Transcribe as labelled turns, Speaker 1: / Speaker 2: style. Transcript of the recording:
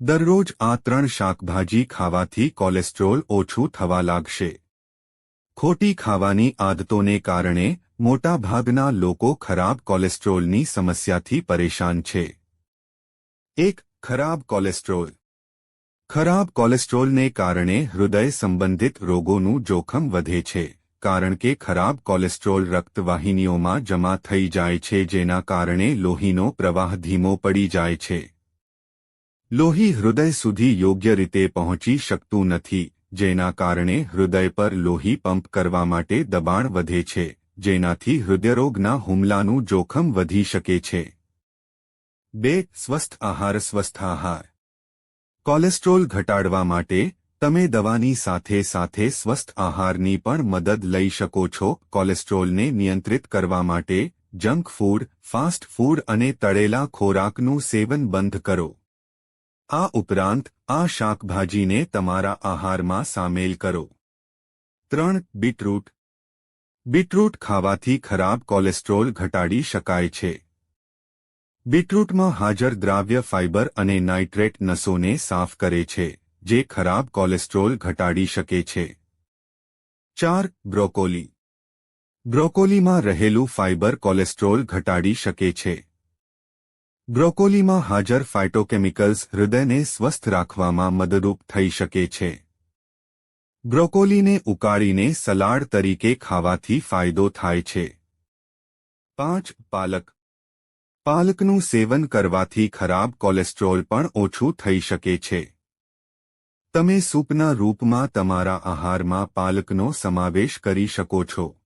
Speaker 1: દરરોજ આ ત્રણ શાકભાજી ખાવાથી કોલેસ્ટ્રોલ ઓછું થવા લાગશે. ખોટી ખાવાની આદતોને કારણે મોટાભાગના લોકો ખરાબ કોલેસ્ટ્રોલની સમસ્યાથી પરેશાન છે. એક, ખરાબ કોલેસ્ટ્રોલ. ખરાબ કોલેસ્ટ્રોલને કારણે હૃદય સંબંધિત રોગોનું જોખમ વધે છે, કારણ કે ખરાબ કોલેસ્ટ્રોલ રક્તવાહિનીઓમાં જમા થઈ જાય છે જેના કારણે લોહીનો પ્રવાહ ધીમો પડી જાય છે. લોહી હૃદય સુધી યોગ્ય રીતે પહોંચી શકતું નથી, જેના કારણે હૃદય પર લોહી પંપ કરવા માટે દબાણ વધે છે, જેનાથી હૃદયરોગના હુમલાનું જોખમ વધી શકે છે. બે, સ્વસ્થ આહાર સ્વસ્થ આહાર. કોલેસ્ટ્રોલ ઘટાડવા માટે તમે દવાની સાથે સાથે સ્વસ્થ આહારની પણ મદદ લઈ શકો છો. કોલેસ્ટ્રોલને નિયંત્રિત કરવા માટે જંક ફૂડ, ફાસ્ટ ફૂડ અને તળેલા ખોરાકનું સેવન બંધ કરો. આ ઉપરાંત, આ શાકભાજીને તમારા આહારમાં સામેલ કરો. ત્રણ, બીટરૂટ. બીટરૂટ ખાવાથી ખરાબ કોલેસ્ટ્રોલ ઘટાડી શકાય છે. બીટરૂટમાં હાજર દ્રાવ્ય ફાઇબર અને નાઇટ્રેટ નસોને સાફ કરે છે, જે ખરાબ કોલેસ્ટ્રોલ ઘટાડી શકે છે. ચાર, બ્રોકોલી. બ્રોકોલીમાં રહેલું ફાઇબર કોલેસ્ટ્રોલ ઘટાડી શકે છે. બ્રોકોલીમાં હાજર ફાઇટોકેમિકલ્સ હૃદયને સ્વસ્થ રાખવામાં મદદરૂપ થઈ શકે છે. બ્રોકોલીને ઉકાળીને સલાડ તરીકે ખાવાથી ફાયદો થાય છે. પાંચ, પાલક. પાલકનું સેવન કરવાથી ખરાબ કોલેસ્ટ્રોલ પણ ઓછું થઈ શકે છે. તમે સૂપના રૂપમાં તમારા આહારમાં પાલકનો સમાવેશ કરી શકો છો.